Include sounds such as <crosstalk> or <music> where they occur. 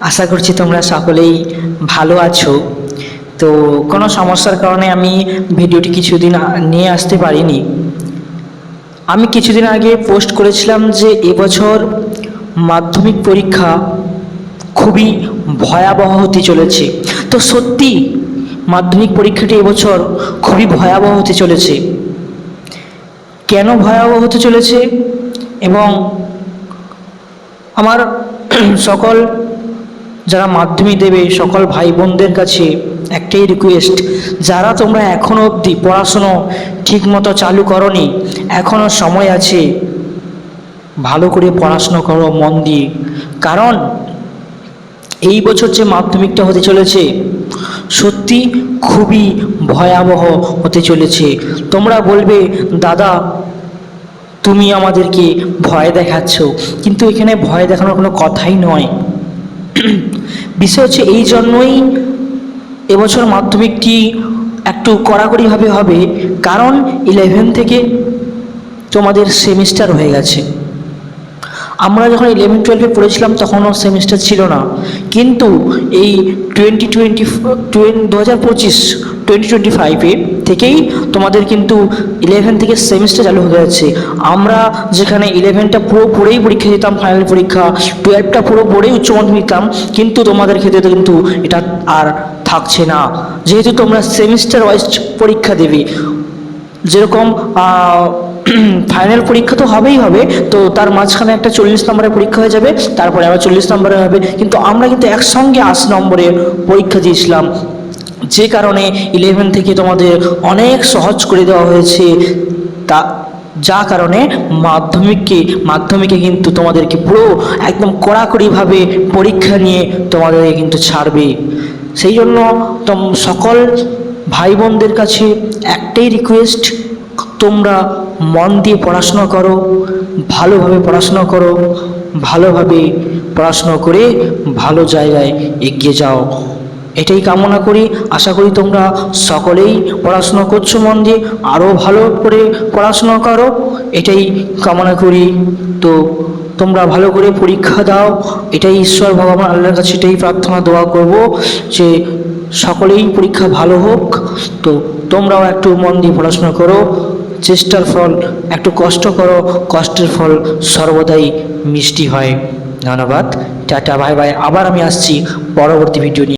আশা করছি তোমরা সকলেই ভালো আছো। তো কোনো সমস্যার কারণে আমি ভিডিওটি কিছুদিন নিয়ে আসতে পারিনি। আমি কিছুদিন আগে পোস্ট করেছিলাম যে এবছর মাধ্যমিক পরীক্ষা খুবই ভয়াবহ হতে চলেছে। তো সত্যি মাধ্যমিক পরীক্ষাটি এবছর খুবই ভয়াবহ হতে চলেছে। কেন ভয়াবহ হতে চলেছে? এবং আমার <clears throat> সকল যারা মাধ্যমিক দেবে সকল ভাই বোনদের কাছে একটাই রিকোয়েস্ট যারা তোমরা এখনও অবধি পড়াশুনো ঠিকমতো চালু করনি এখনও সময় আছে ভালো করে পড়াশুনো করো মন দিয়ে। কারণ এই বছর যে মাধ্যমিকটা হতে চলেছে, সত্যি খুবই ভয়াবহ হতে চলেছে। তোমরা বলবে, দাদা, তুমি আমাদেরকে ভয় দেখাচ্ছ। কিন্তু এখানে ভয় দেখানোর কোনো কথাই নয়। বিষয় হচ্ছে এই জন্যই এবছর মাধ্যমিকটি একটু কড়াকড়িভাবে হবে, কারণ ইলেভেন থেকে তোমাদের সেমিস্টার হয়ে গেছে। আমরা যখন ইলেভেন টুয়েলভে পড়েছিলাম তখনও সেমিস্টার ছিল না। কিন্তু এই টোয়েন্টি টোয়েন্টি দু হাজার পঁচিশ টোয়েন্টি টোয়েন্টি ফাইভে থেকেই তোমাদের কিন্তু ইলেভেন থেকে সেমিস্টার চালু হয়ে যাচ্ছে। আমরা যেখানে ইলেভেনটা পুরো পড়েই পরীক্ষা দিতাম ফাইনাল পরীক্ষা টুয়েলভটা পুরো পড়েই উচ্চ মাধ্যমিক দিতাম কিন্তু তোমাদের ক্ষেত্রে তো কিন্তু এটা আর থাকছে না। যেহেতু তোমরা সেমিস্টার ওয়াইজ পরীক্ষা দেবে, যেরকম ফাইনাল <clears throat> পরীক্ষা তো হবেই হবে, তো তার মাঝখানে একটা চল্লিশ নম্বরের পরীক্ষা হয়ে যাবে, তারপরে আবার চল্লিশ নম্বরে হবে। কিন্তু আমরা কিন্তু একসঙ্গে আশি নম্বরের পরীক্ষা দিয়েছিলাম। যে কারণে ইলেভেন থেকে তোমাদের অনেক সহজ করে দেওয়া হয়েছে। তা, যা কারণে মাধ্যমিককে, মাধ্যমিকে কিন্তু তোমাদেরকে পুরো একদম কড়াকড়িভাবে পরীক্ষা নিয়ে তোমাদেরকে কিন্তু ছাড়বে। সেই জন্য তোম, সকল ভাই বোনদের কাছে একটাই রিকোয়েস্ট তোমরা মন দিয়ে পড়াশোনা করো, ভালোভাবে পড়াশোনা করো, ভালোভাবে পড়াশোনা করে ভালো জায়গায় এগিয়ে যাও। এটাই কামনা করি। আশা করি তোমরা সকলেই পড়াশোনা করছ মন দিয়ে আরও ভালো করে পড়াশোনা করো। এটাই কামনা করি। তো তোমরা ভালো করে পরীক্ষা দাও। এটাই ঈশ্বর ভগবান আল্লাহর কাছে এটাই প্রার্থনা, দোয়া করব যে সকলেই পরীক্ষা ভালো হোক। তো তোমরাও একটু মন দিয়ে পড়াশোনা করো। চেষ্টার ফল, একটু কষ্ট করো। কষ্টের ফল সর্বদাই মিষ্টি হয়। ধন্যবাদ। Tata, bye bye. আবার আমি আসছি পরবর্তী ভিডিও নিয়ে।